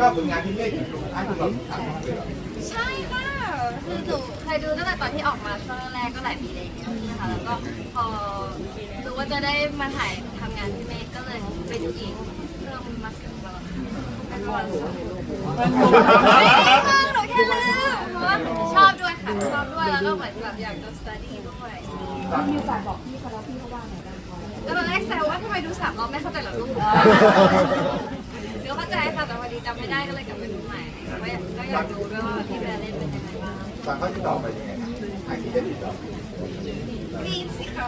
ชอบผลงานพี่เมฆอ่านคุณหลอดถามเลยเหรอใช่ค่ะคือหนูเคยดูตั้งแต่ตอนที่ออกมาช่วงแรกก็หลายปีแล้วนะคะแล้วก็พอรู้ว่าจะได้มาถ่ายทำงานที่เมกก็เลยไปดูอีกเรื่องมาสเตอร์เป็นวันศุกร์ไม่ได้หนูแค่ลืมเพราะว่าชอบด้วยค่ะชอบด้วยแล้วก็เหมือนแบบอยากจะ study ด้วยมีโอกาสบอกพี่เขาแล้วพี่เขาว่าไงบ้างคะก็ตอนแรกแซวว่าทำไมดูสามรอบไม่เข้าใจหรอลูก จำไม่ได้ก็เลยกลับไปดูใหม่ก็อยากก็อยากดูด้วยว่าพี่แบร์เล่นเป็นยังไงบ้างตอนเขาติดต่อไปยังไงอ่านที่ได้ติดต่อกรี๊ดสิคะ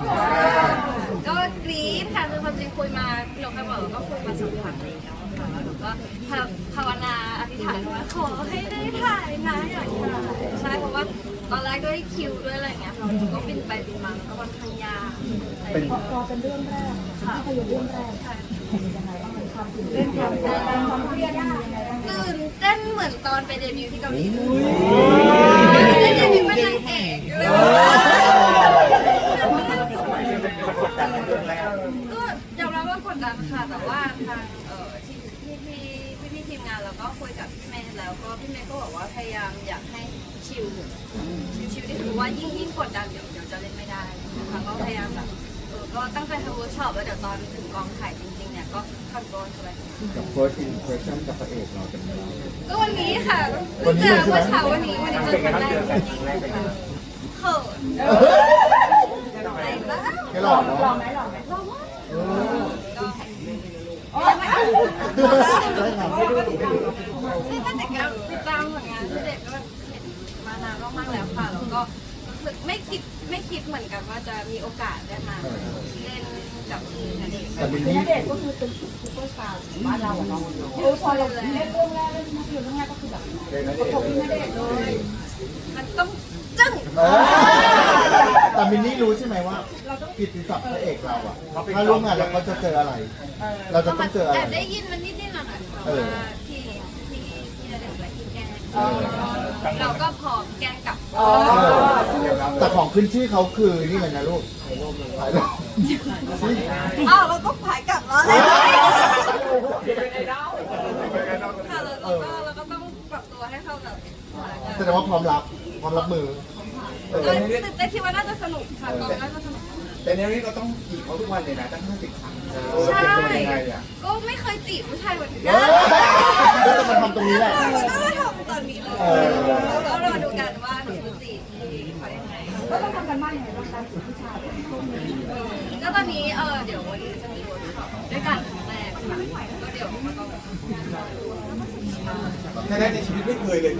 ก็กรี๊ดค่ะคือความจริงคุยมาพี่นกเคยบอกก็คุยมาสักพักแล้วค่ะแล้วหนูก็ภาวนาอธิษฐานว่าขอให้ได้ถ่ายนะอยากถ่ายใช่เพราะว่าตอนแรกด้วยคิวด้วยอะไรเงี้ยค่ะหนูก็บินไปบินมาก็ค่อนข้างยากอะไรอย่าเงี้ยพอเป็นเรื่องแรกภาพยนตร์เรื่องแรกค่ะยังไงบ้าง ความตื่นเต้นความกดดันความเครียดตื่นเต้นเหมือนตอนไปเดบิวต์ที่เกาหลีได้เดบิวต์เป็นนางเอกเลยก็ยอมรับว่ากดดันค่ะแต่ว่าทางเอ่อที่พี่พี่พี่ทีมงานแล้วก็คุยกับพี่เมย์แล้วก็พี่เมย์ก็บอกว่าพยายามอยากให้ชิลชิลๆที่ถือว่ายิ่งยิ่งกดดันเดี๋ยวเดี๋ยวจะเล่นไม่ได้นะคะก็พยายามแบบ ก็ตั้งใจทำเวิร์กช็อปแล้วเดี๋ยวตอนถึงกองถ่ายจริงๆเนี่ยก็คอนโทรลสบายกับ first impression กับพระเอกเราเป็นยังไงก็วันนี้ค่ะเพิ่งเจอเมื่อเช้าวันนี้วันนี้เจอคนแรกจริงๆค่ะเขินอะไรบ้างแค่หล่อเนาะหล่อไหมหล่อไหมเราว่าก็นี่ตั้งแต่การติดตามผลงานพี่เด็กก็เห็นมานานมากๆแล้วค่ะแล้วก็ ไม่คิดไม่คิดเหมือนกันว่าจะมีโอกาสได้มาเล่นกับพี่ณเดชน์แต่บินคือนี่ ณเดชน์ก็คือเป็นซุปเปอร์สตาร์ของบ้านเราอะเนาะเออพอเราเล่นเรื่องแรกเล่นภาพยนตร์เรื่องแรกก็คือแบบเลยนะประกบพี่ณเดชน์เลยมันต้องจึ้งเออแต่มินนี่รู้ใช่ไหมว่ากิตติศัพท์พระเอกเราอะถ้าร่วมงานแล้วเขาจะเจออะไร เราจะต้องเจออะไร แอบได้ยินมันนิดนิดๆหน่อยๆค่ะเออว่าที่ที่ที่ระดับไปที่แกล้งเราก็พร้อมแกล้งกลับอ๋อ แต่ของขึ้นชื่อเขาคือนี่เลยนะลูกถ่ายรูปอ้าวเราก็ผายกลับแล้วเลยค่ะเราเราก็เราก็ต้องปรับตัวให้เข้ากับสถานการณ์แสดงว่าพร้อมรับพร้อมรับมือเออก็ตื่นเต้นคิดว่าน่าจะสนุกค่ะกองน่าจะสนุก แต่ในนี้เราต้องจีบเขาทุกวันเลยนะตั้งห้าสิบครั้งใช่เป็นยังไงอะก็ไม่เคยจีบผู้ชายเหมือนเอกันอก็จะมาทำตรงนี้แหละเราก็มาทำตอนนี้เลยเออเราก็รอดูกันว่าหนูจะจีบพี่เขา ยังไงก็ต้องทำกันบ้านยังไงบ้างการจีบผู้ชายก็ตอนนี้เออเดี๋ยววันนี้จะมีเวิร์กช็อปด้วยกันครั้งแรกค่ะก็เดี๋ยวมาต้องแค่ในชีวิตไม่เคยเลย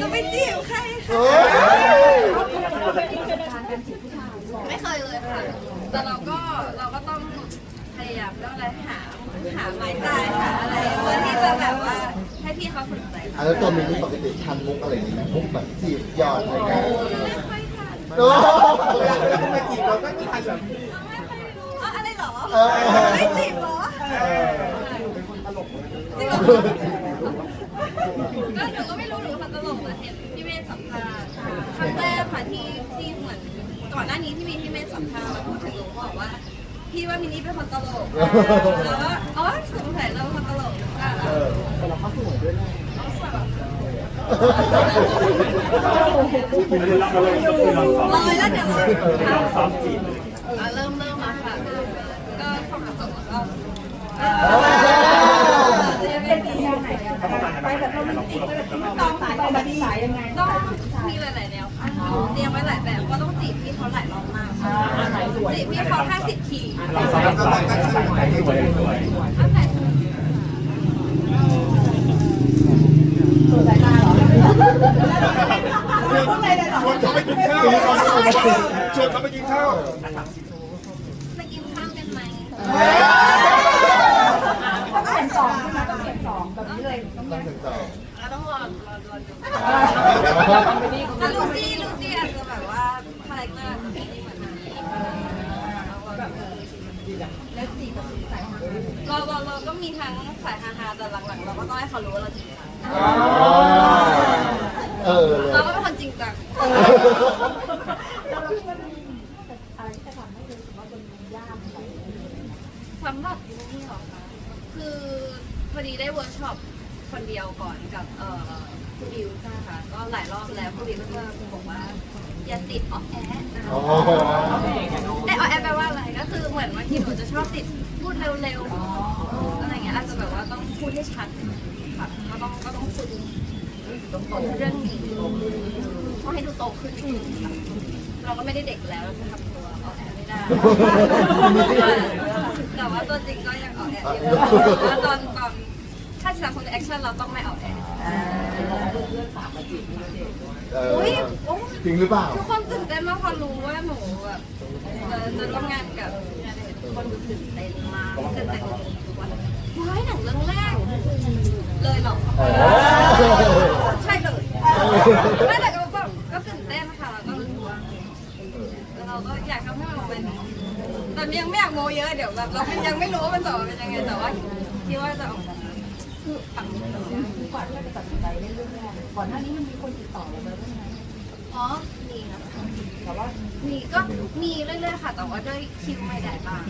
จะไปจีบใครเอคะอการการจีบผู้ชายไม่เคยเลยค่ะ แต่เราก็เราก็ต้องพยายามเรื่องอะไรหา หาไม้ตายหาอะไรเพื่อที่จะแบบว่าให้พี่เขาสนใจอะแล้วตัวมินนี่ปกติทันมุกอะไรอย่างนี้มุกแบบจีบหยอดอะไรกัน ไม่ค่อยค่ะโอ้เวลาเรามาจีบเราก็ทันแบบไม่ค่อยรู้อ๋ออะไรเหรอไม่จีบเหรอเออจริงเหรอก็หนูก็ไม่รู้หนูคนตลกแต่เห็นพี่เมย์สัมภาษณ์ครั้งแรกค่ะที่ที่เหมือนก่อนหน้านี้ที่มีพี่เมย์สัมภาษณ์แล้วพูดถึง พี่ว่ามินนี่เป็นคนตลกแล้วก็อ๋อสงสัยเราเป็นคนตลกหรือเปล่าเออแต่เราก็สวยด้วยนะเขาสวยแบบลอยแล้วเดี๋ยวเราอะ บพี่เขา50ทีเราสามารถตั้งใจสวยสวยสวยเอาใส่ตัวสายตาเหรอพูดอะไรเลยเหรอชวนเขาไปกินข้าวชวนเขาไปกินข้าวไปกินข้าวกันไหมต้องเขียนสองใช่ไหมต้องเขียนสองแบบนี้เลยต้องตั้งถึงต่อเราต้องรอรอรอดูอะลูซี่ลูซี่อาจจะแบบว่าคาแรคเตอร์อาจจะไม่ได้เหมือนกันแล้วจีบกับสายฮาเราเราเราก็มีทั้ งสายฮาๆแต่หลังๆเราก็ต้องให้เขารู้ว่าเราจริงจังเออเราก็เป็นคนจริงจังอะไรที่จะทำให้รู้สึกว่ามันยากไหมสำหรับยูนี่เหรอคะคือพอดีได้เวิร์กช็อปคนเดียวก่อนกับเอ่อคุณบิวนะคะก็หลายรอบแล้วคุณบิวก็จะบอกว่า อย่าติดออกแอดอ๋อได้ออกแอดแปลว่าอะไรก็คือเหมือนบางทีหนูจะชอบติดพูดเร็วๆ อาจจะแบบว่าต้องพูดให้ชัดค่ะก็ต้องก็ต้องฝึกเรื่องนี้เพราะให้ดูโตขึ้นค่ะเราก็ไม่ได้เด็กแล้วเราจะทำตัวออกแอไม่ได้ แต่ว่าตัวจริงก็ยังออกแออยู่แล้วตอนตอนถ้าแสดงคนแอคชั่นเราต้องไม่ออกแอเอออุ้ยโอ้จริงหรือเปล่า ทุกคนตื่นเต้นมากพอรู้ว่าหนูแบบเออจะร่วมงานกับทุกคนตื่นเต้นมากตื่นเต้นทุกวัน ว้ายหนังเรื่องแรก เลยเหรออ๋อใช่เลยไม่แต่ก็แบบก็ตื่นเต้นค่ะแล้วก็รู้สึกว่าเราก็อยากทำให้มันออกมาดีแต่ยังไม่อยากโมเยอะเดี๋ยวแบบเรายังไม่รู้ว่ามันจะออกมาเป็นยังไงแต่ว่าคิดว่าจะออกมาคือปังคือกว่าที่เราจะตัดสินใจเล่นเรื่องแรกก่อนหน้านี้มันมีคนติดต่อเราแล้วใช่ไหม อ๋อมีนะคะแต่ว่ามีก็มีเรื่อยๆค่ะ แต่ว่าด้วยคิวไม่ได้บ้าง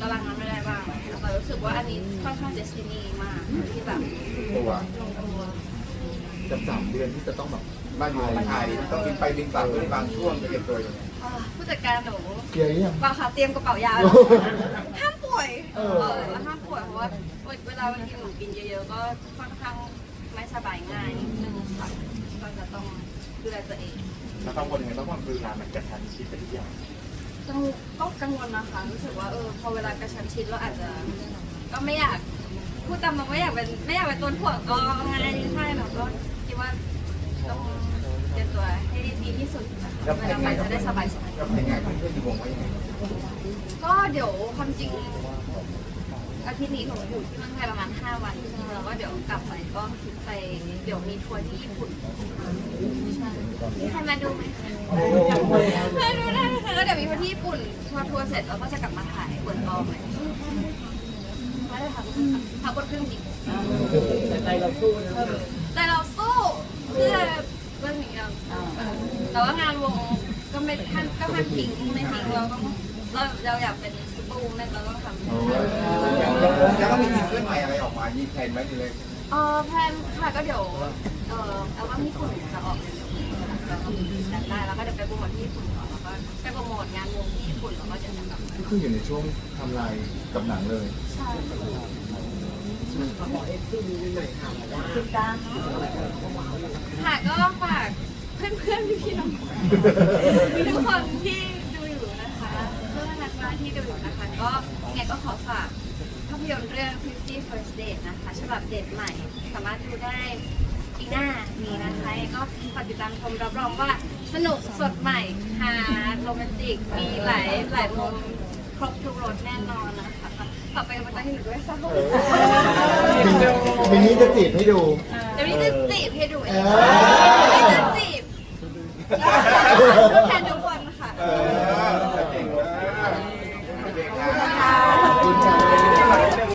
ตารางงานไม่ได้บ้างแต่รู้สึกว่าอันนี้ค่อนข้างเดสตินีมากที่แบบตัวลงตัวจะสามเดือนที่จะต้องแบบบ้านอยู่ในไทยต้องบินไปบินกลับในบางช่วงจะเก็บตัวยังไงอ่าผู้จัดการหนูเคลียร์หรือยังวางค่ะเตรียมกระเป๋ายาห้ามป่วยเออห้ามป่วยเพราะว่าเวลาวันกินหนูกินเยอะๆก็ค่อนข้างไม่สบายง่ายนิดนึงค่ะก็จะต้องดูแลตัวเอง แล้วต้องวนยังไงต้องวนคืองานมันกระชั้นชิดไปทุกอย่างกังวลก็กังวลนะคะรู้สึกว่าเออพอเวลากระชั้นชิดเราอาจจะก็ไม่อยากพูดตามตรงไม่อยากเป็นไม่อยากเป็นตัวถ่วงก็ไงใช่หนูก็คิดว่าต้องเตรียมตัวให้ดีที่สุดนะคะเวลาไปจะได้สบายๆแล้วเป็นไงเพื่อนๆอยู่วงว่ายังไง ก็เดี๋ยวความจริง อาทิตย์นี้หนูอยู่ที่เมืองไทยประมาณ 5 วันใช่ไหมแล้วก็เดี๋ยวกลับไปก็ไปเดี๋ยวมีทัวร์ที่ญี่ปุ่นใช่มีใครมาดูไหมมาดูได้ค่ะแล้วเดี๋ยวมีทัวร์ที่ญี่ปุ่นพอทัวร์เสร็จแล้วก็จะกลับมาถ่ายเปิดกองเลยไม่ได้ค่ะพักบนเครื่องบินแต่ใจเราสู้นะแต่เราสู้เพื่อเรื่องนี้เราแต่ว่างานวงก็ไม่ท่านก็ท่านทิ้งไม่ทิ้งเราต้อง เราเราอยากเป็นซูเปอร์วูแมนเราต้องทำแล้วก็มีซิงเกิลใหม่อะไรออกมายีแทนไว้อยู่เลยเออแพลนค่ะก็เดี๋ยวเออแอลบั้มญี่ปุ่นจะออกเร็วๆนี้ค่ะแล้วก็มีแพลนได้แล้วก็เดี๋ยวไปโปรโมทที่ญี่ปุ่นก่อนแล้วก็ไปโปรโมทงานวงที่ญี่ปุ่นแล้วก็เดี๋ยวจะกลับมาก็คืออยู่ในช่วงทำลายกับหนังเลย ใช่ติดตามเนาะค่ะก็ฝากเพื่อนๆพี่ๆน้องๆทุกคนที่ดูอยู่นะคะ เพื่อนนักมาที่ดูอยู่นะคะ ก็ยังไงก็ขอฝากภาพยนตร์เรื่อง50 First Date นะคะ ฉบับเดทใหม่ สามารถดูได้ปีหน้านี้นะคะยังไงก็ฝากติดตามชมรับรองว่าสนุกสดใหม่ฮาโรแมนติก มีหลายหลายมุมครบทุกรสแน่นอนนะคะฝากเป็นกำลังใจให้หนูด้วยค่ะมินนี่จะจีบให้ดู เดี๋ยวนี้จะจีบให้ดูเอเองอไม่จะจี